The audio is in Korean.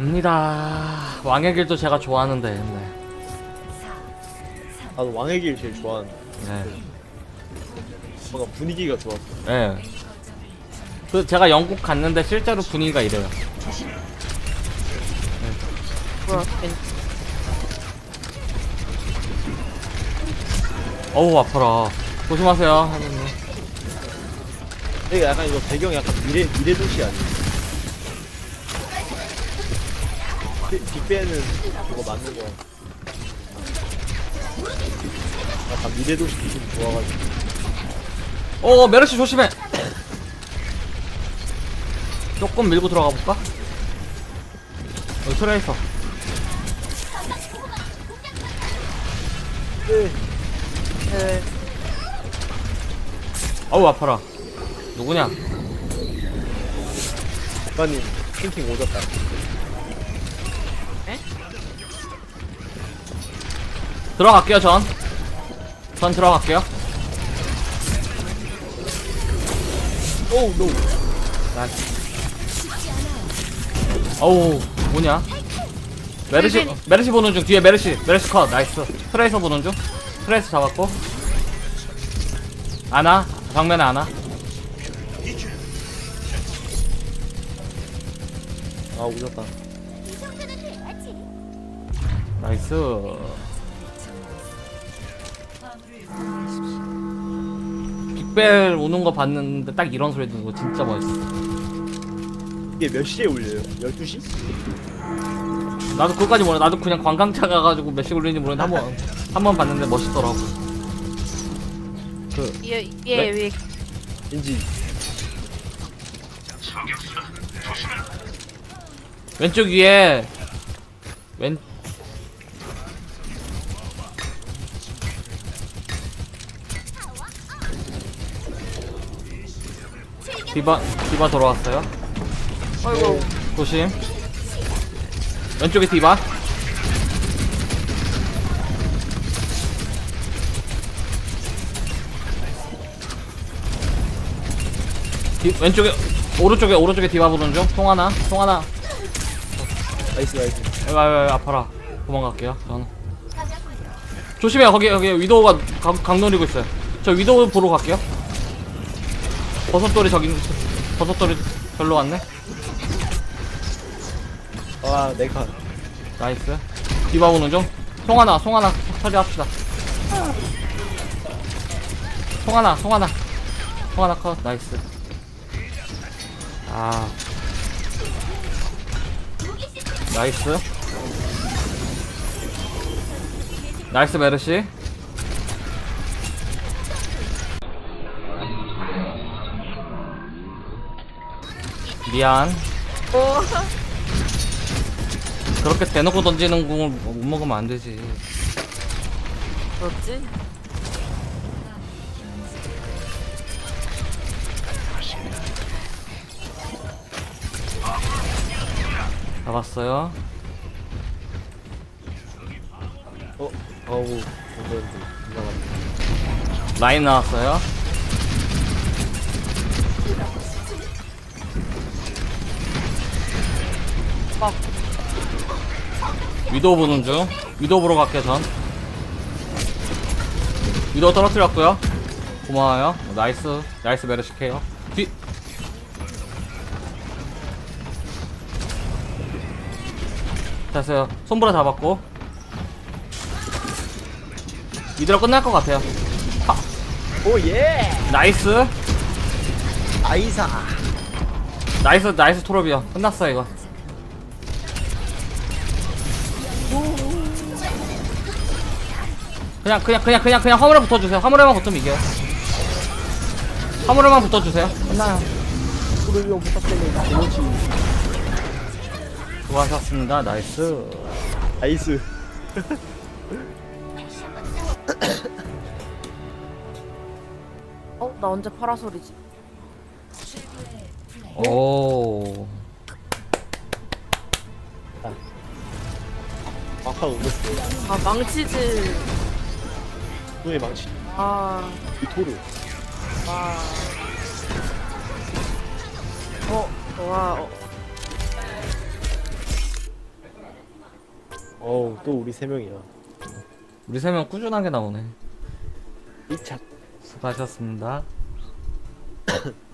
갑니다. 왕의 길도 제가 좋아하는데. 네. 나도 왕의 길 제일 좋아하는데 네. 뭔가 분위기가 좋았어 네. 그 제가 영국 갔는데 실제로 분위기가 이래요. 뭐야? 어우 아파라. 조심하세요. 하느님. 이게 약간 이거 배경 약간 미래 미래 도시 아니야? 빅- 빅벤은 그거 맞는 거 약간 미래 도시 느낌 좋아가지고 어 메르시 조심해. 조금 밀고 들어가 볼까? 여기 트레이서. 네. 네. 어우 아파라. 누구냐? 작가님 핑킹 오졌다 들어갈게요 전. 전 들어갈게요. 오우 노 어우 뭐냐? 메르시 메르시 보는 중 뒤에 메르시 메르시 컷 나이스. 트레이서 보는 중. 트레이서 잡았고. 아나 정면에 아나. 아 오졌다 나이스. 빅벨 오는 거 봤는데 딱 이런 소리 듣는 거 진짜 멋있어. 이게 몇 시에 울려요? 12시? 나도 그거까지 몰라. 나도 그냥 관광차 가가지고 몇시 걸리는지 모르는데 한 번 한 번 봤는데 멋있더라고. 그 위에 네? 위에 인지 왼쪽 위에 왼 디바 디바 돌아왔어요. 어이구 조심. 왼쪽에 디바. 디, 왼쪽에 오른쪽에 오른쪽에 디바 보는 중. 통 하나, 통 하나. 나이스 나이스 아이고 아이고 아이고, 아파라. 도망갈게요. 저는. 조심해요. 거기 여기 위도우가 강, 강 노리고 있어요. 저 위도우 보러 갈게요. 버섯돌이 저기 버섯돌이 별로 왔네. 아 내가 나이스. 디바 보는 중. 송하나, 송하나 처리합시다. 송하나, 송하나. 송하나 컷. 나이스. 아. 나이스. 나이스 메르시. 미안. 오 그렇게 대놓고 던지는 공을 못 먹으면 안 되지. 뭐지? 잡았어요. 어 이상하네 라인 나왔어요. 막 위도우 보는 중. 위도우 보러 갈게요, 전. 위도우 떨어뜨렸고요. 고마워요. 어, 나이스. 나이스 메르시케요. 뒤. 됐어요. 손보라 잡았고. 이대로 끝날 것 같아요. 오예 나이스. 아이사 나이스, 나이스 토럽이요. 끝났어, 이거. 그냥, 그냥, 그냥, 그냥, 그냥 화물에 붙어주세요. 화물에만 붙으면 이겨요. 화물에만 붙어주세요. 끝나요. 프로리오 부탁드립니다 그렇지 수고하셨습니다. 나이스. 나이스 어? 나 언제 파라솔이지? 오. 막판 오졌어 아 망치즈 눈에 망치 아이 토르 와. 어, 와, 어. 어우 또 우리 세 명이야. 우리 세 명 꾸준하게 나오네. 이차 수고하셨습니다.